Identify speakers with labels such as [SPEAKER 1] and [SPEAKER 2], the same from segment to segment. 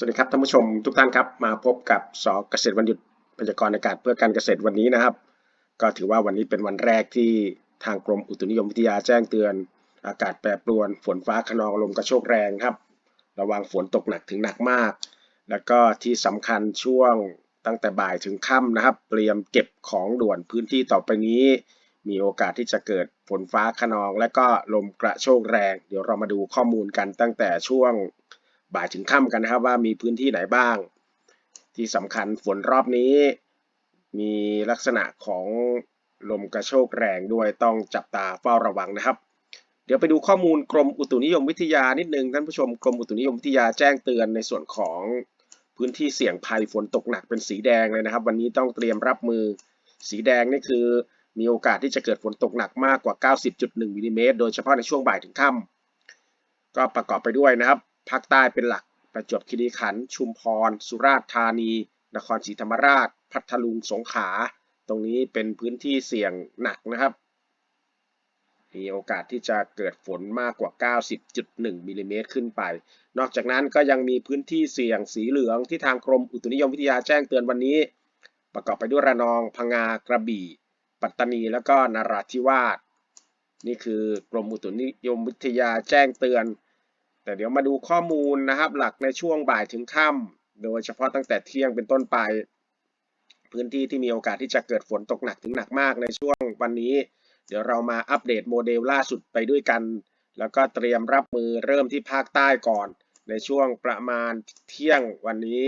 [SPEAKER 1] สวัสดีครับท่านผู้ชมทุกท่านครับมาพบกับสเกษตรวันหยุดพยากรณ์อากาศเพื่อการเกษตรวันนี้นะครับ ก็ถือว่าวันนี้เป็นวันแรกที่ทางกรมอุตุนิยมวิทยาแจ้งเตือน อากาศแปรปรวน ฝนฟ้าขนองลมกระโชกแรงครับ ระวังฝนตกหนักถึงหนักมาก แล้วก็ที่สำคัญช่วงตั้งแต่บ่ายถึงค่ำนะครับ เตรียมเก็บของด่วนพื้นที่ต่อไปนี้ มีโอกาสที่จะเกิดฝนฟ้าขนอง และก็ลมกระโชกแรง เดี๋ยวเรามาดูข้อมูลกันตั้งแต่ช่วง บ่ายถึงค่ำกันนะครับว่ามีพื้นที่ไหนบ้าง ที่สำคัญฝนรอบนี้ มีลักษณะของลมกระโชกแรงด้วยต้องจับตาเฝ้าระวังนะครับ เดี๋ยวไปดูข้อมูลกรมอุตุนิยมวิทยานิดนึงท่านผู้ชมกรมอุตุนิยมวิทยาแจ้งเตือนในส่วนของพื้นที่เสี่ยงภัยฝนตกหนักเป็นสีแดงเลยนะครับ วันนี้ต้องเตรียมรับมือสีแดงนี่คือมีโอกาสที่จะเกิดฝนตกหนักมากกว่า 90.1มิลลิเมตรโดยเฉพาะในช่วงบ่ายถึงค่ำก็ประกอบไปด้วยนะครับ ภาคใต้เป็นหลัก ประจวบคีรีขันธ์ชุมพร สุราษฎร์ธานี นครศรีธรรมราช พัทลุงสงขลาตรงนี้เป็นพื้นที่เสี่ยงหนักนะครับ มีโอกาสที่จะเกิดฝนมากกว่า 90.1มิลลิเมตรขึ้นไป นอกจากนั้นก็ยังมีพื้นที่เสี่ยงสีเหลืองที่ทางกรมอุตุนิยมวิทยาแจ้งเตือนวันนี้ ประกอบไปด้วยระนอง พังงา กระบี่ ปัตตานี แล้วก็นราธิวาส นี่คือกรมอุตุนิยมวิทยาแจ้งเตือน แต่เดี๋ยวมาดูข้อมูลนะครับหลักในช่วงบ่ายถึงค่ำโดยเฉพาะตั้งแต่เที่ยงเป็นต้นไป พื้นที่ที่มีโอกาสที่จะเกิดฝนตกหนักถึงหนักมากในช่วงวันนี้ เดี๋ยวเรามาอัปเดตโมเดลล่าสุดไปด้วยกัน แล้วก็เตรียมรับมือเริ่มที่ภาคใต้ก่อน ในช่วงประมาณเที่ยงวันนี้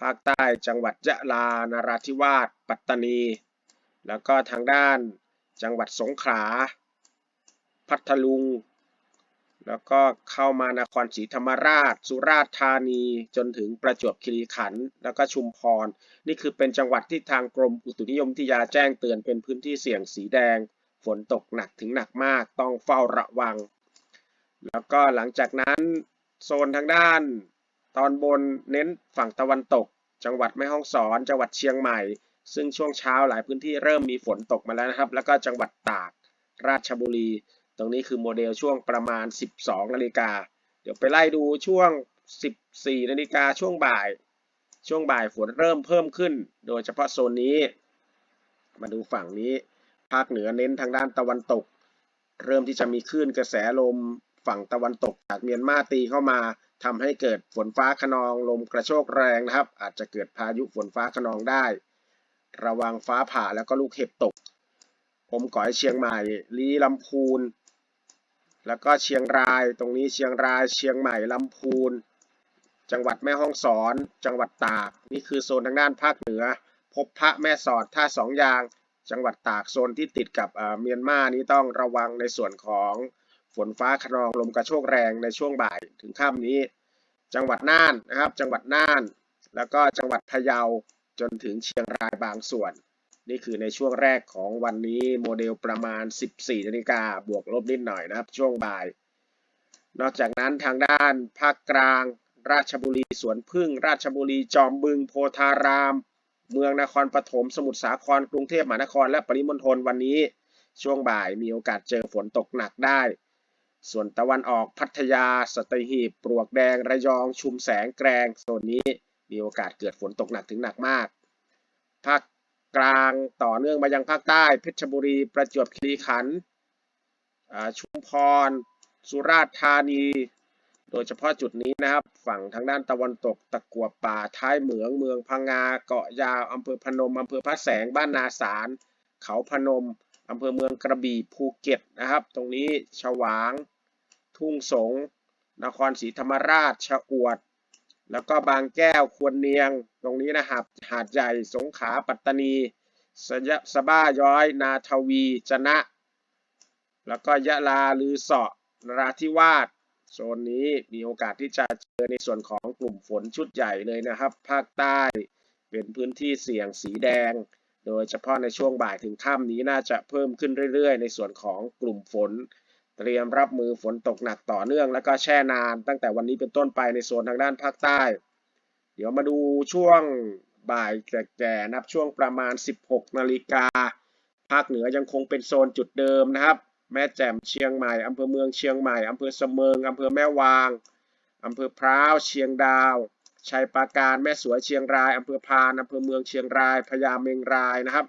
[SPEAKER 1] ภาคใต้จังหวัดยะลานราธิวาสปัตตานี แล้วก็ทางด้านจังหวัดสงขลาพัทลุง แล้วก็เข้ามานครศรีธรรมราช สุราษฎร์ธานีจนถึงประจวบคีรีขันธ์แล้วก็ชุมพร นี่คือเป็นจังหวัดที่ทางกรมอุตุนิยมวิทยาแจ้งเตือนเป็นพื้นที่เสี่ยงสีแดง ฝนตกหนักถึงหนักมากต้องเฝ้าระวัง แล้วก็หลังจากนั้นโซนทางด้าน ตอนบนเน้นฝั่งตะวันตก จังหวัดแม่ฮ่องสอน จังหวัดเชียงใหม่ ซึ่งช่วงเช้าหลายพื้นที่เริ่มมีฝนตกมาแล้วนะครับ แล้วก็จังหวัดตากราชบุรี รงนี้คือโมเดลช่วงประมาณ 12 นาฬิกา เดี๋ยวไปไล่ดูช่วง 14 นาฬิกาช่วงบ่าย ช่วงบ่ายฝนเริ่มเพิ่มขึ้น โดยเฉพาะโซนนี้ มาดูฝั่งนี้ ภาคเหนือเน้นทางด้านตะวันตก เริ่มที่จะมีคลื่นกระแสลมฝั่งตะวันตกจากเมียนมาตีเข้ามาทำให้เกิดฝนฟ้าขนองลมกระโชกแรงนะครับ อาจจะเกิดพายุฝนฟ้าขนองได้ ระวังฟ้าผ่าแล้วก็ลูกเห็บตก ผมก่อยเชียงใหม่ลีลำพูน แล้วก็เชียงรายตรงนี้เชียงราย เชียงใหม่ลำพูน จังหวัดแม่ฮ่องสอน จังหวัดตาก นี่คือโซนทางด้านภาคเหนือ พบพระแม่สอดท่าสองยาง จังหวัดตากโซนที่ติดกับเมียนมานี้ต้องระวังในส่วนของฝนฟ้าขนองลมกระโชกแรงในช่วงบ่ายถึงค่ำนี้ จังหวัดน่านนะครับ จังหวัดน่าน แล้วก็จังหวัดพะเยาจนถึงเชียงรายบางส่วน นี่คือในช่วงแรกของวันนี้โมเดลประมาณ 14นาฬิกาบวกลบนิดหน่อยนะครับ ช่วงบ่าย นอกจากนั้นทางด้านภาคกลาง ราชบุรีสวนพึ่ง ราชบุรีจอมบึงโพธาราม เมืองนครปฐมสมุทรสาครกรุงเทพมหานครและปริมณฑลวันนี้ ช่วงบ่ายมีโอกาสเจอฝนตกหนักได้ ส่วนตะวันออกพัทยาสัตหีบปลวกแดงระยอง ชุมแสงแกรงโซนนี้มีโอกาสเกิดฝนตกหนักถึงหนักมากภาค กลางต่อเนื่องมายังภาคใต้ เพชรบุรี ประจวบคีรีขันธ์ชุมพร สุราษฎร์ธานี โดยเฉพาะจุดนี้นะครับ ฝั่งทางด้านตะวันตกตะกัวป่าท้ายเหมืองเมืองพังงาเกาะยาวอำเภอพนมอำเภอพระแสงบ้านนาสาร เขาพนมอำเภอเมืองกระบี่ภูเก็ตนะครับ ตรงนี้ฉวาง ทุ่งสง นครศรีธรรมราชชะอวด แล้วก็บางแก้วควรเนียงตรงนี้นะครับหาดใหญ่สงขลาปัตตานีสยสบ้าย้อย นาทวีจนะ แล้วก็ยะลาลือเสาะนราธิวาสโซนนี้มีโอกาสที่จะเจอในส่วนของกลุ่มฝนชุดใหญ่เลยนะครับ ภาคใต้เป็นพื้นที่เสี่ยงสีแดง โดยเฉพาะในช่วงบ่ายถึงค่ำนี้น่าจะเพิ่มขึ้นเรื่อยๆ ในส่วนของกลุ่มฝน เตรียมรับมือฝนตกหนักต่อเนื่อง แล้วก็แช่นานตั้งแต่วันนี้เป็นต้นไปในโซนทางด้านภาคใต้ เดี๋ยวมาดูช่วงบ่ายแก่ๆนับช่วงประมาณ 16 นาฬิกา ภาคเหนือยังคงเป็นโซนจุดเดิมนะครับ แม่แจ่มเชียงใหม่อำเภอเมืองเชียงใหม่อำเภอเสมิงอำเภอแม่วางอำเภอพร้าวเชียงดาวชัยปราการแม่สวยเชียงรายอำเภอพานอำเภอเมืองเชียงรายพญาเมงรายนะครับ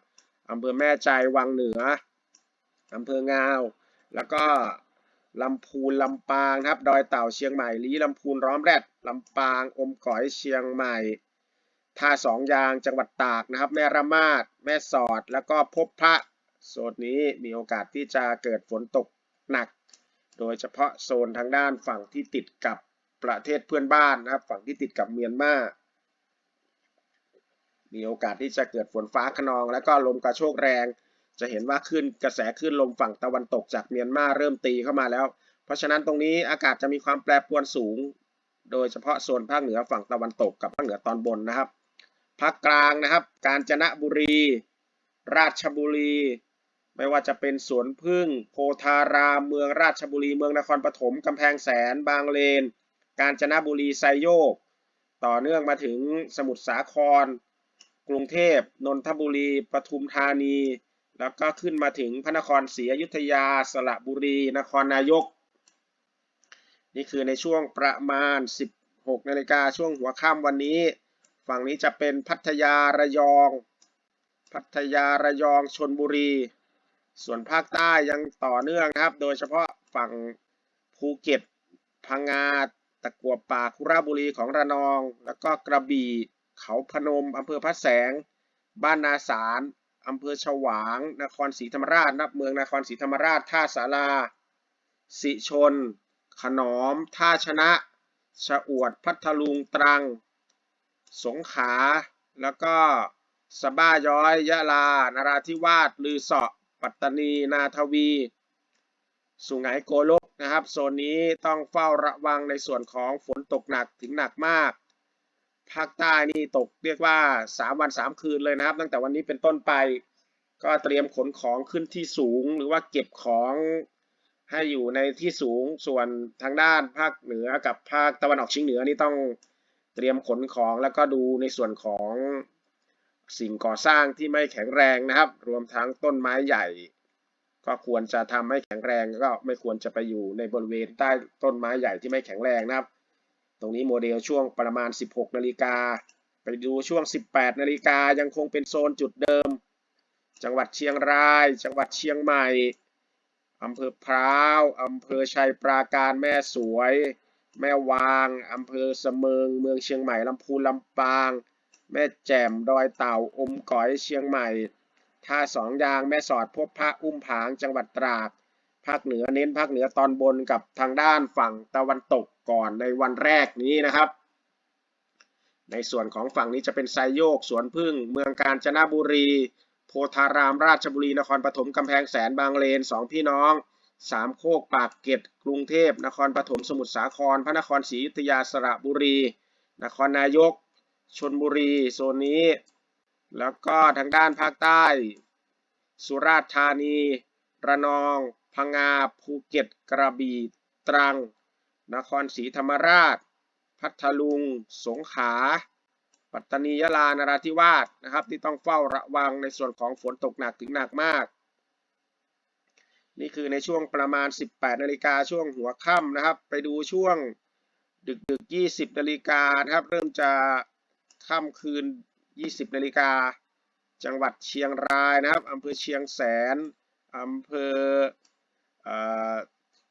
[SPEAKER 1] อำเภอแม่ใจวังเหนืออำเภองาว แล้วก็ ลำพูนลำปางนะครับ ดอยเต่าเชียงใหม่ลีลำพูนร้อมแรดลำปางอมก๋อยเชียงใหม่ท่าสองยางจังหวัดตากนะครับ แม่ระมาดแม่สอดแล้วก็พบพระโซนนี้มีโอกาสที่จะเกิดฝนตกหนัก โดยเฉพาะโซนทางด้านฝั่งที่ติดกับประเทศเพื่อนบ้านนะครับ ฝั่งที่ติดกับเมียนมา มีโอกาสที่จะเกิดฝนฟ้าขนอง และก็ลมกระโชกแรง จะเห็นว่าขึ้นกระแสขึ้นลมฝั่งตะวันตกจากเมียนมาเริ่มตีเข้ามาแล้ว เพราะฉะนั้นตรงนี้อากาศจะมีความแปรปรวนสูง โดยเฉพาะโซนภาคเหนือฝั่งตะวันตกกับภาคเหนือตอนบนนะครับ ภาคกลางนะครับ กาญจนบุรี ราชบุรี ไม่ว่าจะเป็นสวนพึ่ง โพธาราม เมืองราชบุรี เมืองนครปฐม กำแพงแสน บางเลน กาญจนบุรีไซโยก ต่อเนื่องมาถึงสมุทรสาคร กรุงเทพ นนทบุรี ปทุมธานี แล้วก็ขึ้นมาถึงพระนครศรีอยุธยาสระบุรี นครนายก นี่คือในช่วงประมาณ 16นาฬิกาช่วงหัวค่ำวันนี้ ฝั่งนี้จะเป็นพัทยาระยอง พัทยาระยองชนบุรี ส่วนภาคใต้ยังต่อเนื่องนะครับ โดยเฉพาะฝั่งภูเก็ต พังงาตะกัวป่าคุระบุรีของระนอง แล้วก็กระบี่เขาพนมอำเภอพระแสง บ้านนาสาร อำเภอฉวาง นครศรีธรรมราชนับเมืองนครศรีธรรมราช ท่าสารา สิชน ขนอม ท่าชนะ ชะอวด พัทลุง ตรัง สงขลา แล้วก็สบ้าย้อย ยะลา นราธิวาส ลือเสาะ ปัตตานี นาทวี สุไหงโกลกนะครับ โซนนี้ต้องเฝ้าระวังในส่วนของฝนตกหนักถึงหนักมาก ภาคใต้นี่ตกเรียกว่า 3 วัน 3 คืนเลยนะครับ ตั้งแต่วันนี้เป็นต้นไป ก็เตรียมขนของขึ้นที่สูง หรือว่าเก็บของให้อยู่ในที่สูงส่วนทางด้านภาคเหนือกับภาคตะวันออกเฉียงเหนือนี่ต้องเตรียมขนของแล้วก็ดูในส่วนของสิ่งก่อสร้างที่ไม่แข็งแรงนะครับ รวมทั้งต้นไม้ใหญ่ ก็ควรจะทำให้แข็งแรงก็ไม่ควรจะไปอยู่ในบริเวณใต้ต้นไม้ใหญ่ที่ไม่แข็งแรงนะครับ ตรงนี้โมเดลช่วงประมาณ 16 นาฬิกา ไปดูช่วง 18 นาฬิกายังคงเป็นโซนจุดเดิม จังหวัดเชียงราย จังหวัดเชียงใหม่อำเภอพร้าวอำเภอชัยปราการแม่สวย แม่วางอำเภอเสมิง เมืองเชียงใหม่ลำพูนลำปาง แม่แจ่มดอยเต่าอมก๋อยเชียงใหม่ท่าสองยางแม่สอดพบพระอุ้มผางจังหวัดตราดภาคเหนือเน้นภาคเหนือตอนบนกับทางด้านฝั่งตะวันตก ก่อนในวันแรกนี้นะครับ ในส่วนของฝั่งนี้จะเป็นไซโยก สวนพึ่ง เมืองกาญจนบุรี โพธาราม ราชบุรี นครปฐม กำแพงแสน บางเลนสองพี่น้องสามโคก ปากเกร็ด กรุงเทพ นครปฐม สมุทรสาคร พระนครศรีอยุธยา สระบุรี นครนายก ชนบุรี โซนนี้ แล้วก็ทางด้านภาคใต้ สุราษฎร์ธานี ระนอง พังงา ภูเก็ต กระบี่ ตรัง นครศรีธรรมราช พัทลุง สงขลา ปัตตานียะลานราธิวาสนะครับ ที่ต้องเฝ้าระวังในส่วนของฝนตกหนักถึงหนักมาก นี่คือในช่วงประมาณ 18นาฬิกาช่วงหัวค่ำนะครับ ไปดูช่วงดึกดึก20นาฬิกานะครับ เริ่มจะค่ำคืน 20นาฬิกาจังหวัดเชียงรายนะครับอำเภอเชียงแสนอำเภอ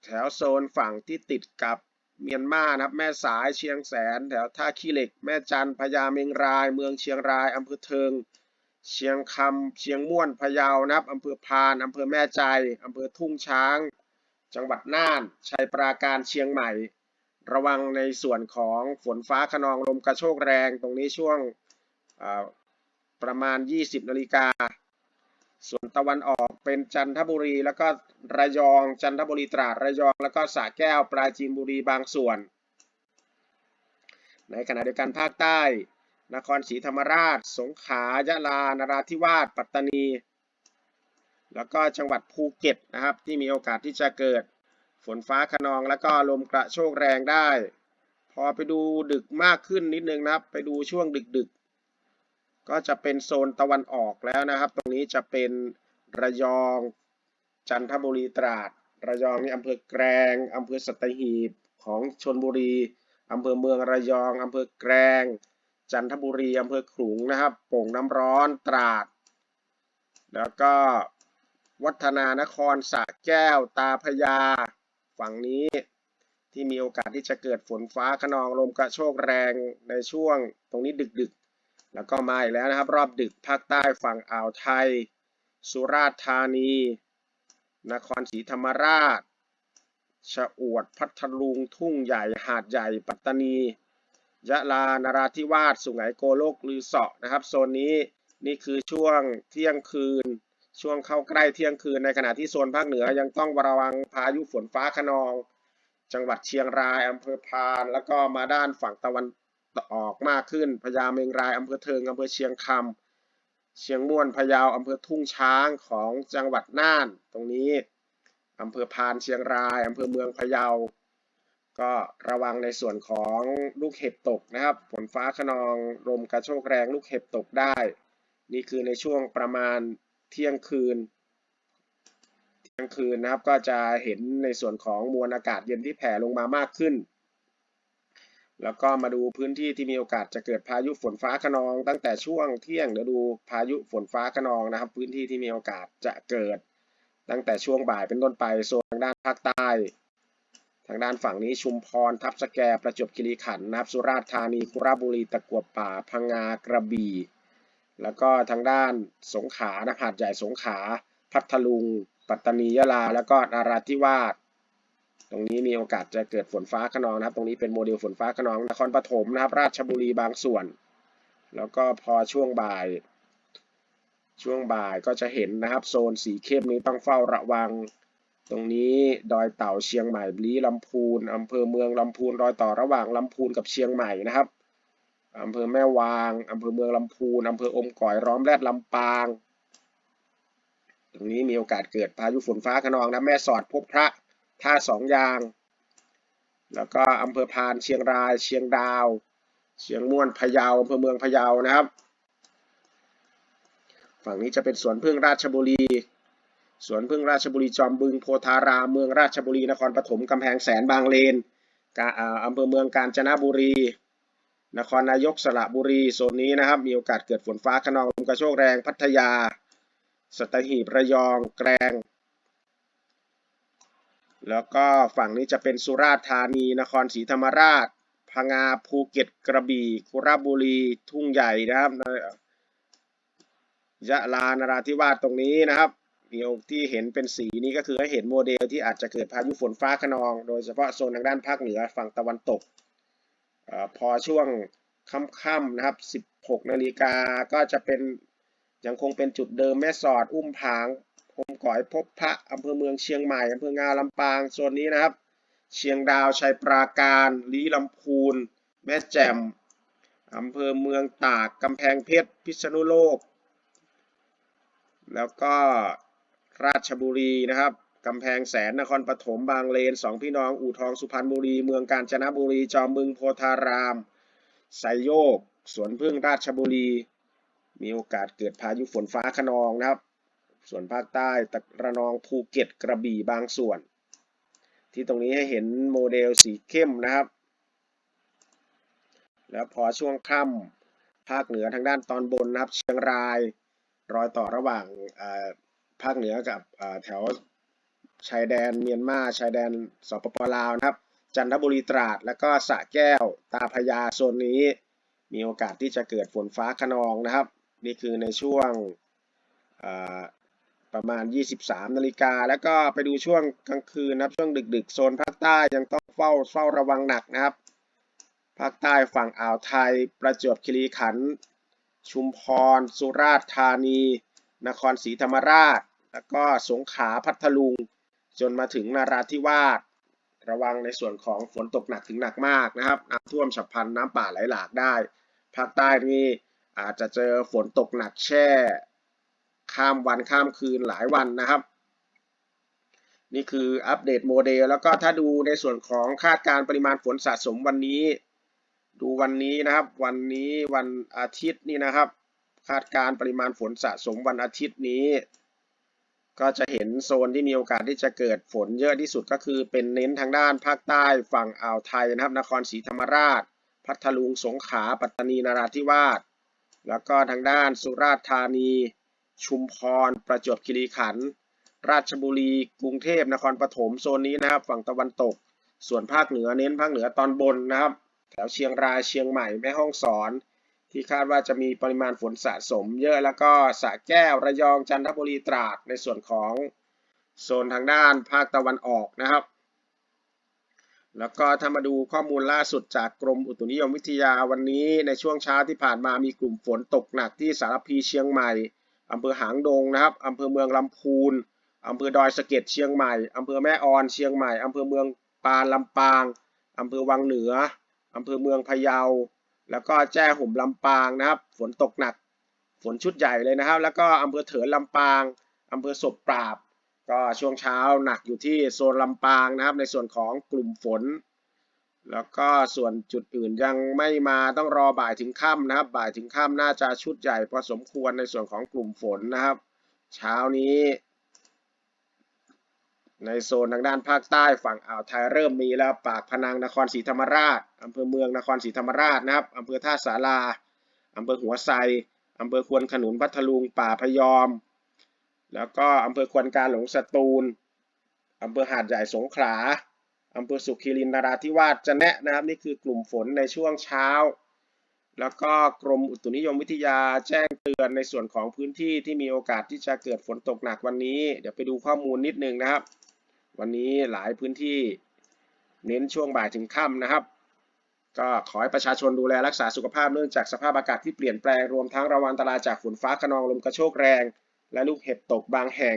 [SPEAKER 1] แถวโซนฝั่งที่ติดกับเมียนมานะครับแม่สายเชียงแสน แถวท่าขี้เหล็ก แม่จันพญาเมงราย เมืองเชียงรายอำเภอเทิง เชียงคำเชียงม่วนพะเยานะครับอำเภอพานอำเภอแม่ใจอำเภอทุ่งช้าง จังหวัดน่านชัยปราการเชียงใหม่ ระวังในส่วนของฝนฟ้าขนองลมกระโชกแรง ตรงนี้ช่วงประมาณ 20นาฬิกา ส่วนตะวันออกเป็นจันทบุรี แล้วก็ระยอง จันทบุรีตราดระยอง แล้วก็สระแก้วปราจีนบุรีบางส่วน ในขณะเดียวกันภาคใต้ นครศรีธรรมราช สงขลายะลานราธิวาสปัตตานี แล้วก็จังหวัดภูเก็ตนะครับ ที่มีโอกาสที่จะเกิดฝนฟ้าขนองแล้วก็ลมกระโชกแรงได้ พอไปดูดึกมากขึ้นนิดนึงนะครับ ไปดูช่วงดึกๆ ก็จะเป็นโซนตะวันออกแล้วนะครับ ตรงนี้จะเป็นระยอง จันทบุรีตราด ระยองนี่อำเภอแกลงอำเภอสัตหีบของชนบุรีอำเภอเมืองระยองอำเภอแกลงจันทบุรีอำเภอขลุงนะครับโป่งน้ำร้อนตราด แล้วก็วัฒนานครสระแก้ว ตาพยา ฝั่งนี้ที่มีโอกาสที่จะเกิดฝนฟ้าขนองลมกระโชกแรงในช่วงตรงนี้ดึก แล้วก็มาอีกแล้วนะครับ รอบดึกภาคใต้ฝั่งอ่าวไทย สุราษฎร์ธานี นครศรีธรรมราชชะอวดพัทลุงทุ่งใหญ่หาดใหญ่ปัตตานี ยะลานราธิวาสสุไหงโกโลกลือเสาะนะครับโซนนี้นี่คือช่วงเที่ยงคืน ช่วงเข้าใกล้เที่ยงคืนในขณะที่โซนภาคเหนือยังต้องระวังพายุฝนฟ้าขนอง จังหวัดเชียงรายอำเภอพาน แล้วก็มาด้านฝั่งตะวัน ออกมากขึ้นพญาเมงรายอำเภอเทิงอำเภอเชียงคำเชียงม่วนพะเยาอำเภอทุ่งช้างของจังหวัดน่าน ตรงนี้อำเภอพานเชียงรายอำเภอเมืองพะเยา ก็ระวังในส่วนของลูกเห็บตกนะครับฝนฟ้าขนองลมกระโชกแรงลูกเห็บตกได้ นี่คือในช่วงประมาณเที่ยงคืนเที่ยงคืนนะครับก็จะเห็นในส่วนของมวลอากาศเย็นที่แผ่ลงมามากขึ้น แล้วก็มาดูพื้นที่ที่มีโอกาสจะเกิดพายุฝนฟ้าขนอง ตั้งแต่ช่วงเที่ยงเดี๋ยวดูพายุฝนฟ้าขนองนะครับ พื้นที่ที่มีโอกาสจะเกิด ตั้งแต่ช่วงบ่ายเป็นต้นไปโซนทางด้านภาคใต้ ทางด้านฝั่งนี้ชุมพรทับสแกประจวบคีรีขันธ์นะครับสุราษฎร์ธานีคุระบุรีตะกัวป่าพังงากระบี่ แล้วก็ทางด้านสงขลานะหาดใหญ่สงขลาพัทลุง ปัตตานียะลา แล้วก็นราธิวาส ตรงนี้มีโอกาสจะเกิดฝนฟ้าขนองนะครับ ตรงนี้เป็นโมเดลฝนฟ้าขนองนครปฐมนะครับ ราชบุรีบางส่วน แล้วก็พอช่วงบ่าย ช่วงบ่ายก็จะเห็นนะครับ โซนสีเข้มนี้ต้องเฝ้าระวัง ตรงนี้ดอยเต่าเชียงใหม่ลีลำพูนอำเภอเมืองลำพูนรอยต่อระหว่างลำพูนกับเชียงใหม่นะครับอำเภอแม่วางอำเภอเมืองลำพูนอำเภออมก่อยร้อมแรดลำปาง ตรงนี้มีโอกาสเกิดพายุฝนฟ้าขนองนะแม่สอดพบพระ ท่าสองยาง แล้วก็อำเภอพานเชียงราย เชียงดาว เชียงม่วนพะเยาอำเภอเมืองพะเยานะครับ ฝั่งนี้จะเป็นสวนพึ่งราชบุรีสวนพึ่งราชบุรีจอมบึงโพธารามเมืองราชบุรีนครปฐมกำแพงแสนบางเลนอำเภอเมืองกาญจนบุรี นครนายกสระบุรีโซนนี้นะครับ มีโอกาสเกิดฝนฟ้าขนองลมกระโชกแรงพัทยา สัตหีบระยอง แกลง แล้วก็ฝั่งนี้จะเป็นสุราษฎร์ธานี นครศรีธรรมราช พังงา ภูเก็ต กระบี่ คุระบุรี ทุ่งใหญ่นะครับ ยะลา นราธิวาสตรงนี้นะครับเดี๋ยวที่เห็นเป็นสีนี้ก็คือให้เห็นโมเดลที่อาจจะเกิดพายุฝนฟ้าขนอง โดยเฉพาะโซนทางด้านภาคเหนือฝั่งตะวันตกอพอช่วงค่ำๆนะครับ 16 นาฬิกาก็จะเป็นยังคงเป็นจุดเดิมแม่สอด อุ้มผาง อมก่อยพบพระอำเภอเมืองเชียงใหม่อำเภองาลำปางโซนนี้นะครับ เชียงดาวชัยปราการลีลำพูน แม่แจ่มอำเภอเมืองตากกำแพงเพชรพิษณุโลก แล้วก็ราชบุรีนะครับกำแพงแสนนครปฐมบางเลนสองพี่น้องอู่ทองสุพรรณบุรี เมืองกาญจนบุรี จอมบึงโพธารามไซโยกสวนพึ่งราชบุรี มีโอกาสเกิดพายุฝนฟ้าขนองนะครับ ส่วนภาคใต้ตะระนองภูเก็ตกระบี่บางส่วน ที่ตรงนี้ให้เห็นโมเดลสีเข้มนะครับ แล้วพอช่วงค่ำภาคเหนือทางด้านตอนบนนะครับ เชียงรายรอยต่อระหว่างภาคเหนือกับแถวชายแดนเมียนมาชายแดนสปปลาวนะครับ จันทบุรีตราด แล้วก็สะแก้วตาพยาโซนนี้ มีโอกาสที่จะเกิดฝนฟ้าขนองนะครับ นี่คือในช่วง ประมาณ 23 นาฬิกา แล้วก็ไปดูช่วงกลางคืนนะครับ ช่วงดึกๆ โซนภาคใต้ยังต้องเฝ้าเฝ้าระวังหนักนะครับ ภาคใต้ฝั่งอ่าวไทย ประจวบคีรีขันธ์ชุมพร สุราษฎร์ธานี นครศรีธรรมราช แล้วก็สงขลาพัทลุง จนมาถึงนราธิวาสระวังในส่วนของฝนตกหนักถึงหนักมากนะครับน้ำท่วมฉับพลันน้ำป่าไหลหลากได้ ภาคใต้นี่อาจจะเจอฝนตกหนักแช่ ข้ามวันข้ามคืนหลายวันนะครับ นี่คืออัปเดตโมเดล แล้วก็ถ้าดูในส่วนของคาดการปริมาณฝนสะสมวันนี้ ดูวันนี้นะครับ วันนี้วันอาทิตย์นี่นะครับ คาดการปริมาณฝนสะสมวันอาทิตย์นี้ ก็จะเห็นโซนที่มีโอกาสที่จะเกิดฝนเยอะที่สุดก็คือเป็นเน้นทางด้านภาคใต้ฝั่งอ่าวไทยนะครับ นครศรีธรรมราช พัทลุงสงขลาปัตตานีนราธิวาสแล้วก็ทางด้านสุราษฎร์ธานี ชุมพร ประจวบคีรีขันธ์ราชบุรี กรุงเทพนครปฐมโซนนี้นะครับ ฝั่งตะวันตก ส่วนภาคเหนือเน้นภาคเหนือตอนบนนะครับ แถวเชียงรายเชียงใหม่แม่ฮ่องสอน ที่คาดว่าจะมีปริมาณฝนสะสม เยอะแล้วก็สระแก้วระยองจันทบุรีตราดในส่วนของโซนทางด้านภาคตะวันออกนะครับแล้วก็ถ้ามาดูข้อมูลล่าสุดจากกรมอุตุนิยมวิทยาวันนี้ในช่วงเช้าที่ผ่านมามีกลุ่มฝนตกหนักที่สารพีเชียงใหม่ อำเภอหางดงนะครับอำเภอเมืองลำพูนอำเภอดอยสะเก็ดเชียงใหม่อำเภอแม่ออนเชียงใหม่อำเภอเมืองปานลำปางอำเภอวังเหนืออำเภอเมืองพะเยา แล้วก็แจ้ห่มลำปางนะครับ ฝนตกหนัก ฝนชุดใหญ่เลยนะครับ แล้วก็อำเภอเถินลำปางอำเภอศพปราบ ก็ช่วงเช้าหนักอยู่ที่โซนลำปางนะครับ ในส่วนของกลุ่มฝน แล้วก็ส่วนจุดอื่นยังไม่มาต้องรอบ่ายถึงค่ำนะครับ บ่ายถึงค่ำน่าจะชุดใหญ่พอสมควรในส่วนของกลุ่มฝนนะครับ เช้านี้ ในโซนทางด้านภาคใต้ฝั่งอ่าวไทยเริ่มมีแล้วปากพนังนครศรีธรรมราชอำเภอเมืองนครศรีธรรมราชนะครับอำเภอท่าสาราอำเภอหัวไซอำเภอควนขนุนพัทลุงป่าพยอม แล้วก็อำเภอควนกาหลงสตูลอำเภอหาดใหญ่สงขลา อำเภอสุขีรินนราธิวาสจะแนะนะครับนี่คือกลุ่มฝนในช่วงเช้า แล้วก็กรมอุตุนิยมวิทยาแจ้งเตือนในส่วนของพื้นที่ที่มีโอกาสที่จะเกิดฝนตกหนักวันนี้ เดี๋ยวไปดูข้อมูลนิดนึงนะครับ วันนี้หลายพื้นที่เน้นช่วงบ่ายถึงค่ำนะครับ ก็ขอให้ประชาชนดูแลรักษาสุขภาพเนื่องจากสภาพอากาศที่เปลี่ยนแปลงรวมทั้งระวังอันตรายจากฝนฟ้าขนองลมกระโชกแรง และลูกเห็บตกบางแห่ง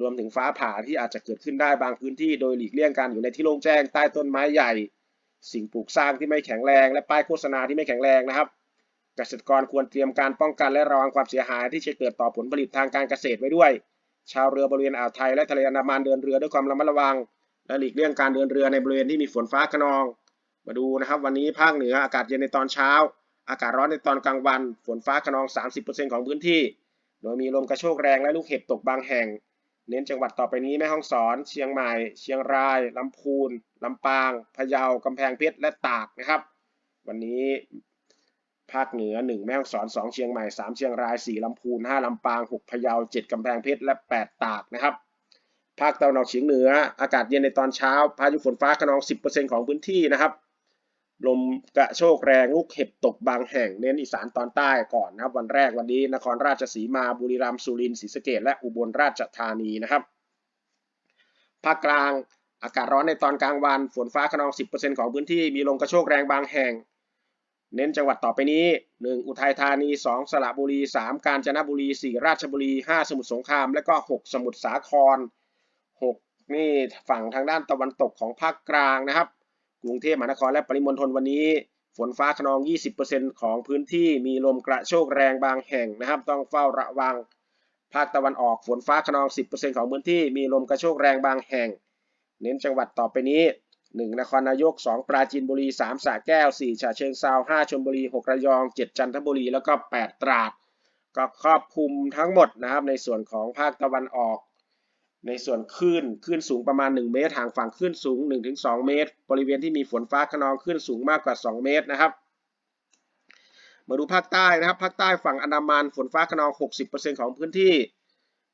[SPEAKER 1] รวมถึงฟ้าผ่าที่อาจจะเกิดขึ้นได้บางพื้นที่โดยหลีกเลี่ยงการอยู่ในที่โล่งแจ้งใต้ต้นไม้ใหญ่ สิ่งปลูกสร้างที่ไม่แข็งแรง และป้ายโฆษณาที่ไม่แข็งแรงนะครับ เกษตรกรควรเตรียมการป้องกันและระวังความเสียหายที่จะเกิดต่อผลผลิตทางการเกษตรไว้ด้วย ชาวเรือบริเวณอ่าวไทยและทะเลอันดามันเดินเรือด้วยความระมัดระวัง และหลีกเลี่ยงการเดินเรือในบริเวณที่มีฝนฟ้าขนอง มาดูนะครับ วันนี้ภาคเหนืออากาศเย็นในตอนเช้า อากาศร้อนในตอนกลางวัน ฝนฟ้าขนอง 30%ของพื้นที่ โดยมีลมกระโชกแรงและลูกเห็บตกบางแห่ง เน้นจังหวัดต่อไปนี้แม่ฮ่องสอน เชียงใหม่ เชียงราย ลำพูน ลำปาง พะเยา กำแพงเพชร และตากนะครับ วันนี้ภาคเหนือ 1 แม่ฮ่องสอน 2 เชียงใหม่ 3 เชียงราย 4 ลำพูน 5 ลำปาง 6 พะเยา 7 กำแพงเพชร และ 8 ตากนะครับ ภาคตะวันออกเฉียงเหนือ อากาศเย็นในตอนเช้า พายุฝนฟ้าขนอง 10%ของพื้นที่นะครับ ลมกระโชกแรงลูกเห็บตกบางแห่งเน้นอีสานตอนใต้ก่อนนะครับ วันแรกวันนี้นครราชสีมาบุรีรัมย์สุรินทร์ศรีสะเกษและอุบลราชธานีนะครับภาคกลางอากาศร้อนในตอนกลางวันฝนฟ้าขนอง 10%ของพื้นที่มีลมกระโชกแรงบางแห่ง เน้นจังหวัดต่อไปนี้ 1. อุทัยธานี 2. สระบุรี 3. กาญจนบุรี 4. ราชบุรี 5. สมุทรสงคราม และก็ 6. สมุทรสาคร 6 นี่ฝั่งทางด้านตะวันตกของภาคกลางนะครับ กรุงเทพมหานครและปริมณฑลวันนี้ ฝนฟ้าขนอง 20%ของพื้นที่มีลมกระโชกแรงบางแห่งนะครับ ต้องเฝ้าระวัง ภาคตะวันออกฝนฟ้าขนอง 10%ของพื้นที่มีลมกระโชกแรงบางแห่ง เน้นจังหวัดต่อไปนี้ 1. นครนายก 2. ปราจีนบุรี 3. สระแก้ว 4. ฉะเชิงเทรา 5. ชลบุรี 6. ระยอง 7. จันทบุรี แล้วก็ 8 ตราด ก็ครอบคลุมทั้งหมดนะครับในส่วนของภาคตะวันออก ในส่วนคลื่นคลื่นสูงประมาณ 1 เมตรห่างฝั่งคลื่นสูง 1-2 เมตร บริเวณที่มีฝนฟ้าขนองคลื่นสูงมากกว่า 2 เมตรนะครับมาดูภาคใต้นะครับภาคใต้ฝั่งอันดามันฝนฟ้าขนอง 60%ของพื้นที่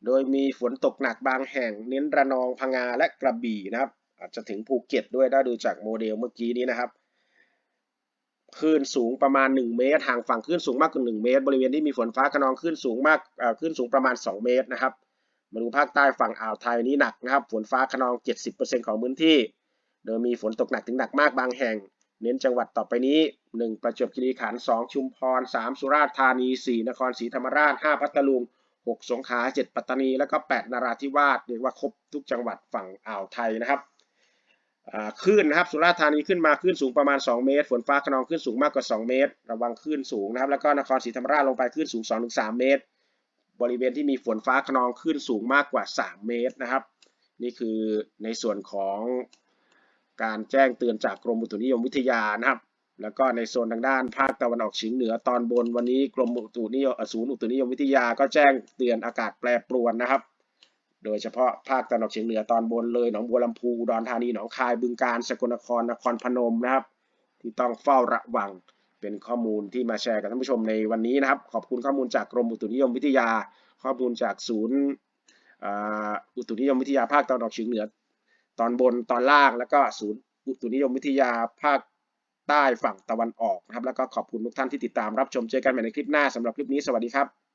[SPEAKER 1] โดยมีฝนตกหนักบางแห่ง เน้นระนองพังงาและกระบี่นะครับ อาจจะถึงภูเก็ตด้วยถ้ดูจากโมเดลเมื่อกี้นี้นะครับคลื่นสูงประมาณ 1 เมตรห่างฝั่งคลื่นสูงมากกว่า 1 เมตร บริเวณที่มีฝนฟ้าขนองคลื่นสูงมากคลื่นสูงประมาณ 2 เมตรนะครับ มาดูภาคใต้ฝั่งอ่าวไทยนี้หนักนะครับ ฝนฟ้าขนอง 70%ของพื้นที่ โดยมีฝนตกหนักถึงหนักมากบางแห่ง เน้นจังหวัดต่อไปนี้ 1 ประจวบคีรีขันธ์ 2 ชุมพร 3 สุราษฎร์ธานี 4 นครศรีธรรมราช 5 พัทลุง 6 สงขลา 7 ปัตตานี แล้วก็ 8นราธิวาส เรียกว่าครบทุกจังหวัดฝั่งอ่าวไทยนะครับคลื่นนะครับสุราษฎร์ธานีขึ้นมาคลื่นสูงประมาณ 2 เมตร ฝนฟ้าขนองคลื่นสูงมากกว่า 2 เมตร ระวังคลื่นสูงนะครับแล้วก็นครศรีธรรมราชลงไปคลื่นสูง 2-3 เมตร บริเวณที่มีฝนฟ้าขนองคลื่นสูงมากกว่า 3 เมตรนะครับ นี่คือในส่วนของการแจ้งเตือนจากกรมอุตุนิยมวิทยานะครับ แล้วก็ในโซนทางด้านภาคตะวันออกเฉียงเหนือตอนบนวันนี้กรมอุตุนิยมศูนย์อุตุนิยมวิทยาก็แจ้งเตือนอากาศแปรปรวนนะครับ โดยเฉพาะภาคตะวันออกเฉียงเหนือตอนบนเลยหนองบัวลำพูอุดรธานีหนองคายบึงกาฬสกลนครนครพนมนะครับ ที่ต้องเฝ้าระวัง เป็นข้อมูลที่มาแชร์กับท่านผู้ชมในวันนี้นะครับ ขอบคุณข้อมูลจากกรมอุตุนิยมวิทยา ข้อมูลจากศูนย์อุตุนิยมวิทยาภาคตะวันออกเฉียงเหนือ ตอนบนตอนล่างแล้วก็ศูนย์อุตุนิยมวิทยาภาคใต้ฝั่งตะวันออกนะครับ แล้วก็ขอบคุณทุกท่านที่ติดตามรับชมเจอกันใหม่ในคลิปหน้าสำหรับคลิปนี้สวัสดีครับ